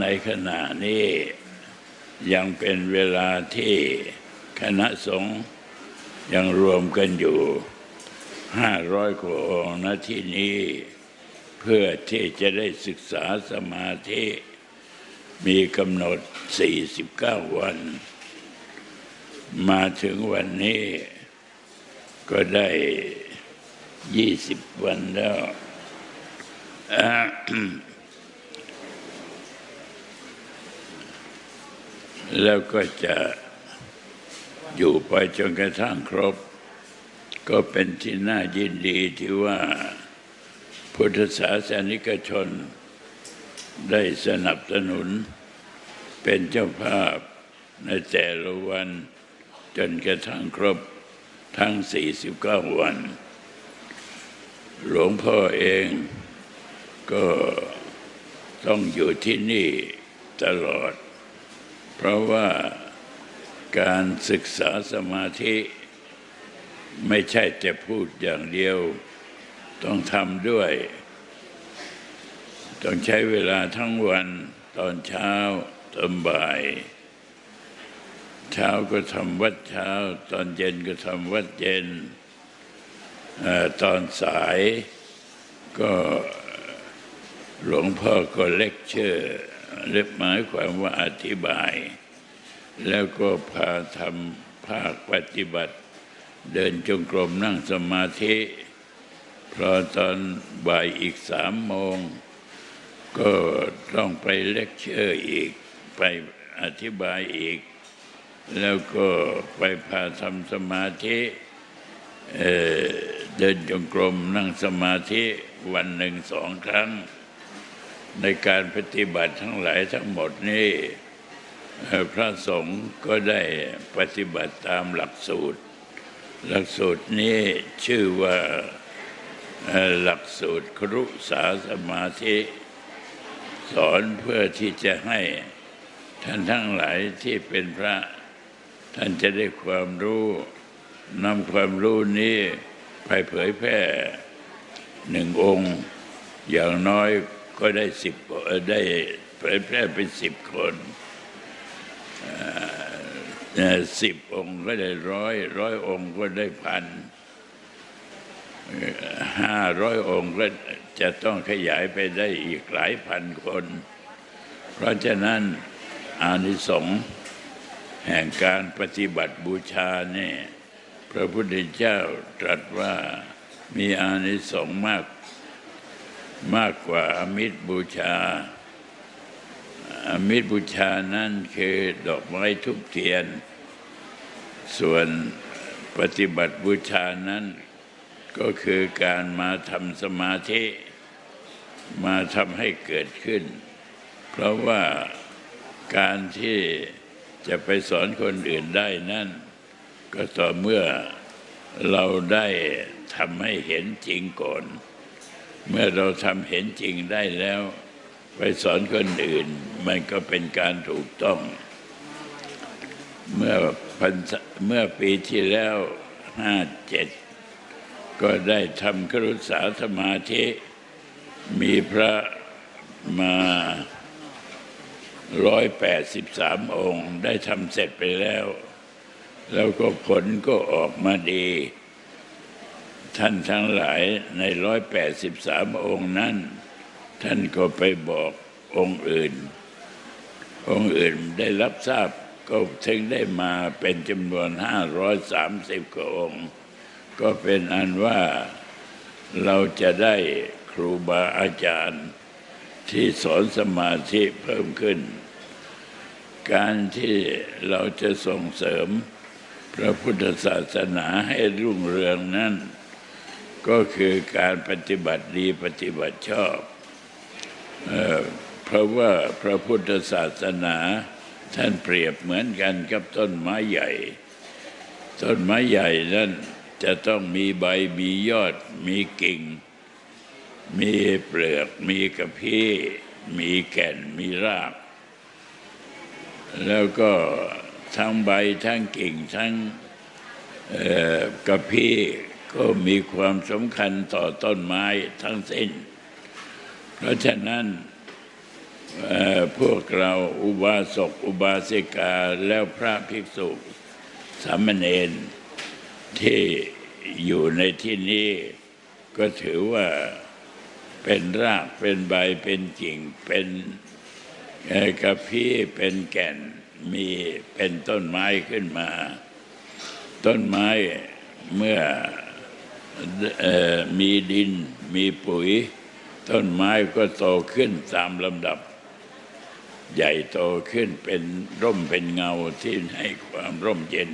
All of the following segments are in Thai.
ในขณะนี้ยังเป็นเวลาที่คณะสงฆ์ยังรวมกันอยู่ห้าร้อยกว่าองค์ณที่นี้เพื่อที่จะได้ศึกษาสมาธิ มีกำหนด 49 วัน มาถึงวันนี้ ก็ได้ 20 วันแล้วอ่า แล้วก็จะอยู่ไปจนกระทั่งครบ ก็เป็นที่น่ายินดีที่ว่าพุทธศาสนิกชนได้สนับสนุน เป็นเจ้าภาพในแต่ละวันจนกระทั่งครบทั้ง 49 วัน หลวงพ่อเองก็ต้องอยู่ที่นี่ตลอด เพราะว่าการศึกษาสมาธิไม่ใช่แต่พูดอย่างเดียว ต้องทำด้วย ต้องใช้เวลาทั้งวันตอนเช้าตอนบ่าย เช้าก็ทำวัดเช้า ตอนเย็นก็ทำวัดเย็นอตอนสายก็หลวงพ่อก็เลคเชอร์ เรียกหมายความว่าอธิบาย แล้วก็พาทำภาคปฏิบัติ เดินจงกรมนั่งสมาธิพอตอนบ่ายอีกสามโมง ก็ต้องไปเลคเชอร์อีก ไปอธิบายอีก แล้วก็ไปพาทำสมาธิเเดินจงกรมนั่งสมาธิวันหนึ่งสองครั้ง ในการปฏิบัติทั้งหลายทั้งหมดนี่พระสงฆ์ก็ได้ปฏิบัติตามหลักสูตร หลักสูตรนี้ชื่อว่าหลักสูตรครุสาสมาธิ สอนเพื่อที่จะให้ท่านทั้งหลายที่เป็นพระ ท่านจะได้ความรู้นำความรู้นี้ไปเผยแพร่หนึ่งองค์ อย่างน้อย ก็ได้สิบได้เผยแพร่เป็นสิบคนสิบองค์ก็ได้ร้อยร้อยองค์ก็ได้พันห้าร้อยองค์ก็จะต้องขยายไปได้อีกหลายพันคน เพราะฉะนั้นอานิสงส์แห่งการปฏิบัติบูชาเนี่ยพระพุทธเจ้าตรัสว่ามีอานิสงส์มาก มากกว่าอมิตรบูชา อมิตรบูชานั้นคือดอกไม้ทุกเทียน ส่วนปฏิบัติบูชานั้นก็คือการมาทำสมาธิ มาทำให้เกิดขึ้น เพราะว่าการที่จะไปสอนคนอื่นได้นั่น ก็ต่อเมื่อเราได้ทำให้เห็นจริงก่อน เมื่อเราทำเห็นจริงได้แล้ว ไปสอนคนอื่น มันก็เป็นการถูกต้อง เมื่อพันเมื่อปีที่แล้วห้าเจ็ดก็ได้ทำครุสาสมาธิมีพระมาร้อยแปดสิบสามองค์ ได้ทำเสร็จไปแล้ว แล้วก็ผลก็ออกมาดี ท่านทั้งหลายในร้อยแปดสิบสามองค์นั้น ท่านก็ไปบอกองค์อื่น องค์อื่นได้รับทราบก็ถึงได้มาเป็นจำนวนห้าร้อยสามสิบกว่าองค์ ก็เป็นอันว่าเราจะได้ครูบาอาจารย์ที่สอนสมาธิเพิ่มขึ้น การที่เราจะส่งเสริมพระพุทธศาสนาให้รุ่งเรืองนั้น ก็คือการปฏิบัติดีปฏิบัติชอบเออเพราะว่าพระพุทธศาสนาท่านเปรียบเหมือนกันกับต้นไม้ใหญ่ ต้นไม้ใหญ่นั้นจะต้องมีใบมียอด มีกิ่ง มีเปลือก มีกระพี้มีแก่นมีราก แล้วก็ทั้งใบทั้งกิ่งทั้งกระพี้ ก็มีความสำคัญต่อต้นไม้ทั้งสิ้น เพราะฉะนั้นพวกเราอุบาสกอุบาสิกาแล้วพระภิกษุสามเณรที่อยู่ในที่นี้ก็ถือว่าเป็นรากเป็นใบเป็นกิ่งเป็นกระพี้เป็นแก่นมีเป็นต้นไม้ขึ้นมา ต้นไม้เมื่อ มีดินมีปุ๋ย ต้นไม้ก็โตขึ้นตามลำดับ ใหญ่โตขึ้นเป็นร่มเป็นเงาที่ให้ความร่มเย็น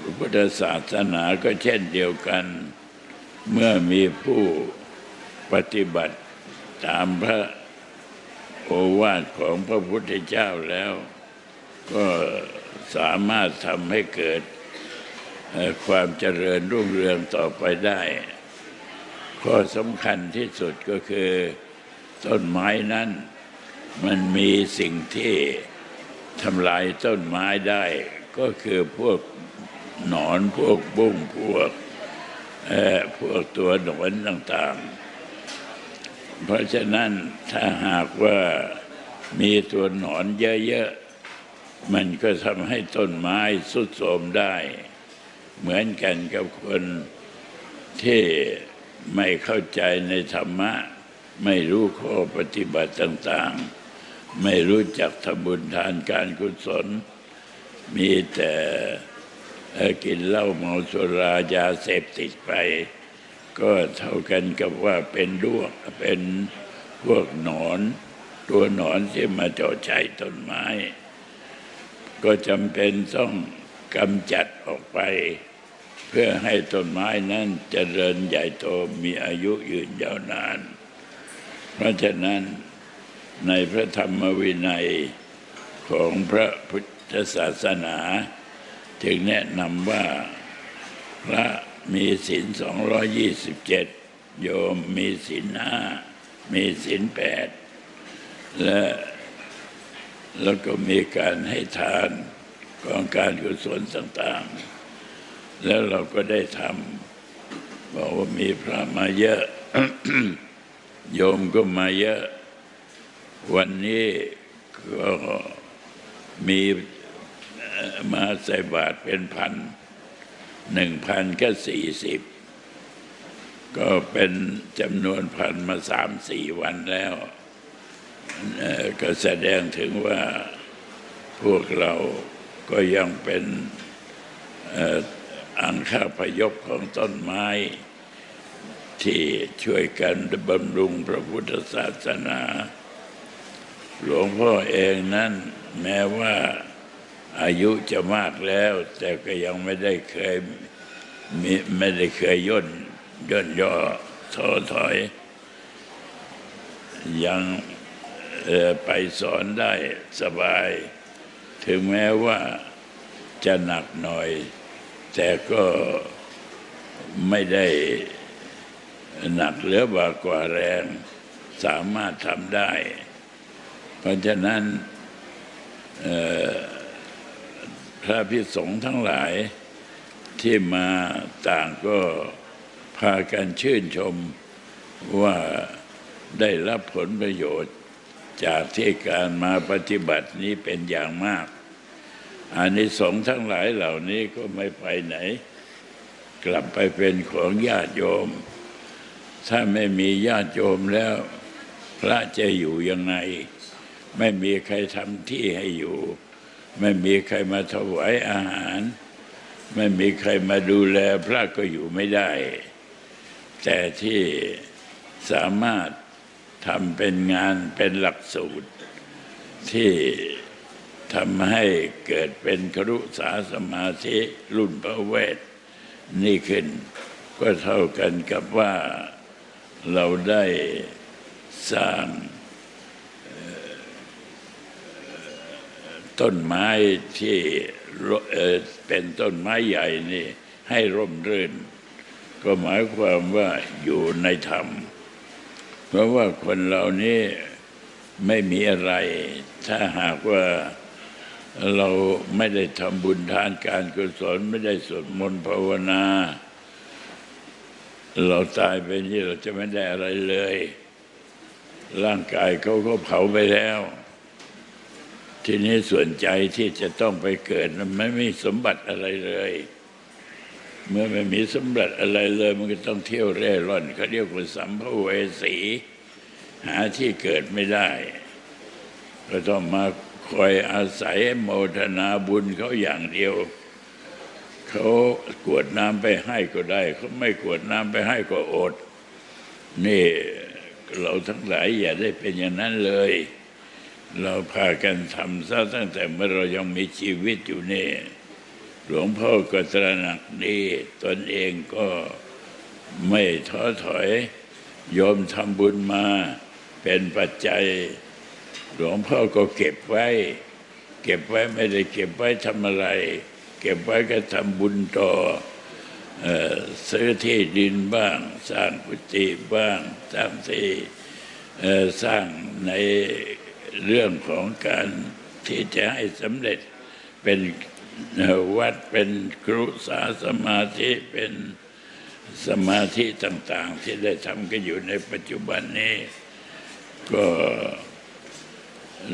พระพุทธศาสนาก็เช่นเดียวกัน เมื่อมีผู้ปฏิบัติตามพระโอวาทของพระพุทธเจ้าแล้ว ก็สามารถทำให้เกิด ความเจริญรุ่งเรืองต่อไปได้ ข้อสำคัญที่สุดก็คือต้นไม้นั้น มันมีสิ่งที่ทำลายต้นไม้ได้ ก็คือพวกหนอนพวกบุ้งพวกเอ่อพวกตัวหนอนต่างๆ เพราะฉะนั้นถ้าหากว่ามีตัวหนอนเยอะๆ มันก็ทำให้ต้นไม้สุดโทรมได้ เหมือนกันกับคนที่ไม่เข้าใจในธรรมะ ไม่รู้ข้อปฏิบัติต่างๆ ไม่รู้จักทำบุญทานการกุศล มีแต่กินเหล้าเมาสุรายาเสพติดไป ก็เท่ากันกับว่าเป็นดวกเป็นพวกหนอน ตัวหนอนที่มาเจาะใจต้นไม้ ก็จำเป็นต้องกำจัดออกไป พื่อให้ต้นไม้นั้นเจริญใหญ่โตมีอายุยืนยาวนาน เพราะฉะนั้นในพระธรรมวินัยของพระพุทธศาสนา จึงแนะนำว่าพระมีศีล227 โยมมีศีลห้ามีศีลแปดและแล้วก็มีการให้ทานของการกุศลต่างๆ แล้วเราก็ได้ทำบอกว่ามีพระมาเยอะ โยมก็มาเยอะ วันนี้ก็มีมาใส่บาตรเป็นพันหนึ่งพันก็สี่สิบก็เป็นจำนวนพันมาสามสี่วันแล้ว ก็แสดงถึงว่าพวกเราก็ยังเป็น อังคาพยพของต้นไม้ ที่ช่วยกันบำรุงพระพุทธศาสนา หลวงพ่อเองนั้นแม้ว่าอายุจะมากแล้ว แต่ก็ยังไม่ได้เคยมีไม่ได้เคยย่นย่นย่อท้อถอย ยังไปสอนได้สบาย ถึงแม้ว่าจะหนักหน่อย แต่ก็ไม่ได้หนักเหลือบากว่าแรงสามารถทำได้ เพราะฉะนั้นพระพิสงฆ์ทั้งหลายที่มาต่างก็พากันชื่นชมว่าได้รับผลประโยชน์จากที่การมาปฏิบัตินี้เป็นอย่างมาก อานิสงส์ทั้งหลายเหล่านี้ก็ไม่ไปไหน กลับไปเป็นของญาติโยม ถ้าไม่มีญาติโยมแล้ว พระจะอยู่ยังไง ไม่มีใครทำที่ให้อยู่ ไม่มีใครมาถวายอาหาร ไม่มีใครมาดูแลพระก็อยู่ไม่ได้ แต่ที่สามารถทำเป็นงานเป็นหลักสูตรที่ ทำให้เกิดเป็นครุสาสมาธิรุ่นพระเวทนี่ขึ้น ก็เท่ากันกับว่าเราได้สร้างต้นไม้ที่เอ่อเป็นต้นไม้ใหญ่นี่ให้ร่มรื่น ก็หมายความว่าอยู่ในธรรม เพราะว่าคนเหล่านี้ไม่มีอะไร ถ้าหากว่า เราไม่ได้ทำบุญทานการกุศลไม่ได้สวดมนต์ภาวนา เราตายไปนี่เราจะไม่ได้อะไรเลย ร่างกายเขาก็เผาไปแล้ว ทีนี้ส่วนใจที่จะต้องไปเกิดมันไม่มีสมบัติอะไรเลย เมื่อไม่มีสมบัติอะไรเลย มันก็ต้องเที่ยวเร่ร่อนเขาเรียกว่าสัมภเวสี หาที่เกิดไม่ได้ ก็ต้องมา คอยอาศัยโมทนาบุญเขาอย่างเดียว เขากวดน้ำไปให้ก็ได้ เขาไม่กวดน้ำไปให้ก็อด นี่เราทั้งหลายอย่าได้เป็นอย่างนั้นเลย เราพากันทำซะตั้งแต่เมื่อเรายังมีชีวิตอยู่นี่ หลวงพ่อก็ตระหนักดีตนเองก็ไม่ท้อถอยโยมทำบุญมาเป็นปัจจัย หลวงพ่อก็เก็บไว้ เก็บไว้ไม่ได้เก็บไว้ทำอะไร เก็บไว้ก็ทำบุญต่อซื้อที่ดินบ้าง สร้างกุฏิบ้างสร้างที่สร้างในเรื่องของการที่จะให้สำเร็จเป็นวัดเป็นครุสาสมาธิเป็นสมาธิต่าง ๆ ที่ได้ทำกันอยู่ในปัจจุบันนี้ ก็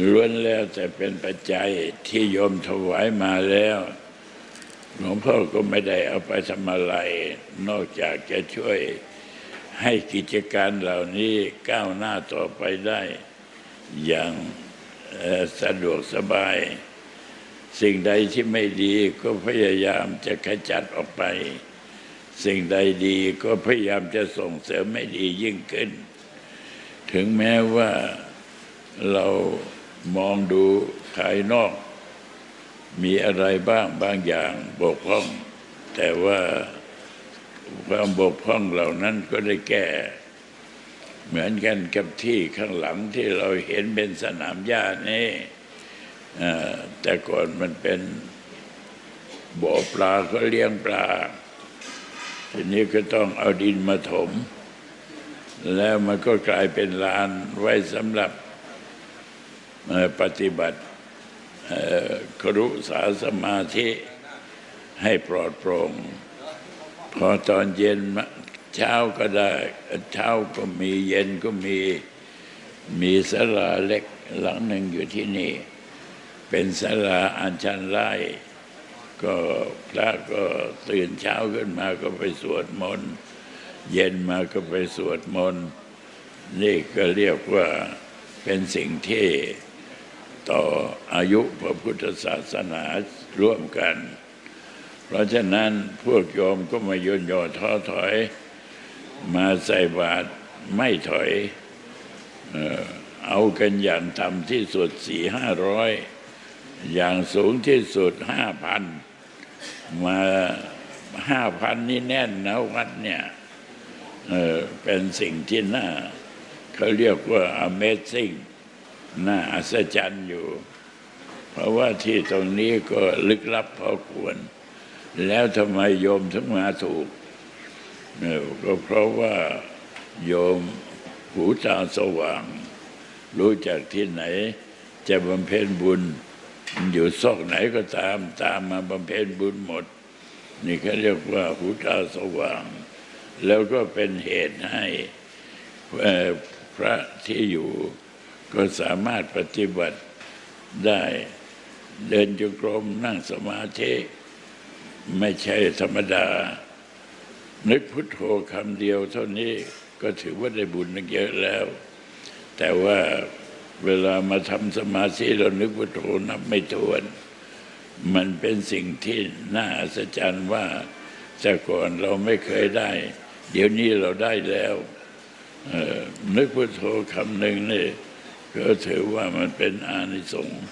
ล้วนแล้วแต่เป็นปัจจัยที่โยมถวายมาแล้วหลวงพ่อก็ไม่ได้เอาไปทำอะไร นอกจากจะช่วยให้กิจการเหล่านี้ก้าวหน้าต่อไปได้ อย่างสะดวกสบาย สิ่งใดที่ไม่ดีก็พยายามจะขจัดออกไป สิ่งใดดีก็พยายามจะส่งเสริมไม่ดียิ่งขึ้น ถึงแม้ว่าเรา มองดูภายนอก มีอะไรบ้างบางอย่างบกพร่อง แต่ว่าความบกพร่องเหล่านั้นก็ได้แก้ เหมือนกันกับที่ข้างหลังที่เราเห็นเป็นสนามหญ้านี่แต่ก่อนมันเป็นบ่อปลาเขาเลี้ยงปลา ทีนี้ก็ต้องเอาดินมาถม แล้วมันก็กลายเป็นลานไว้สำหรับ ปฏิบัติครุสาสมาธิให้ปลอดโปร่งพอตอนเย็นเช้าก็ได้ เช้าก็มีเย็นก็มีมีศาลาเล็กหลังหนึ่งอยู่ที่นี่ เป็นศาลาอันชันไร่ก็พระก็ตื่นเช้าขึ้นมาก็ไปสวดมนต์เย็นมาก็ไปสวดมนต์นี่ก็เรียกว่าเป็นสิ่งที่ ต่ออายุพระพุทธศาสนาร่วมกัน เพราะฉะนั้นพวกโยมก็มาย่นย่อท้อถอย มาใส่บาตรไม่ถอย เอากันอย่างต่ำที่สุดสี่ห้าร้อยอย่างสูงที่สุดห้าพันมาห้าพันนี่แน่นนะวัดเนี่ยเเป็นสิ่งที่น่าเขาเรียกว่า Amazing น่าอัศจรรย์อยู่ เพราะว่าที่ตรงนี้ก็ลึกลับพอควร แล้วทำไมโยมถึงมาถูกเออก็เพราะว่าโยมหูตาสว่าง รู้จักที่ไหน จะบำเพ็ญบุญ อยู่ซอกไหนก็ตามตามมาบำเพ็ญบุญหมด นี่เขาเรียกว่าหูตาสว่าง แล้วก็เป็นเหตุให้พระที่อยู่ ก็สามารถปฏิบัติได้เดินจงกรมนั่งสมาธิไม่ใช่ธรรมดา นึกพุทโธคำเดียวเท่านี้ก็ถือว่าได้บุญนึกเยอะแล้ว แต่ว่าเวลามาทำสมาธิเรานึกพุทโธนับไม่ถ้วน มันเป็นสิ่งที่น่าอัศจรรย์ว่าแต่ก่อนเราไม่เคยได้ เดี๋ยวนี้เราได้แล้วนึกพุทโธคำหนึ่งนี่ ก็ถือว่ามันเป็นอานิสงส์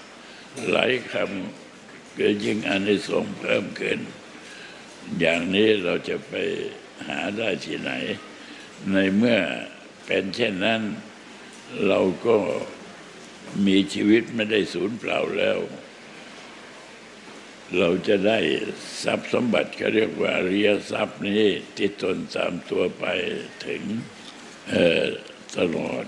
หลายคำก็ยิ่งอานิสงส์เพิ่มขึ้น อย่างนี้เราจะไปหาได้ที่ไหน ในเมื่อเป็นเช่นนั้น เราก็มีชีวิตไม่ได้สูญเปล่าแล้ว เราจะได้ทรัพย์สมบัติเขาเรียกว่าอริยทรัพย์นี้ที่ตนตามตัวไปถึงตลอด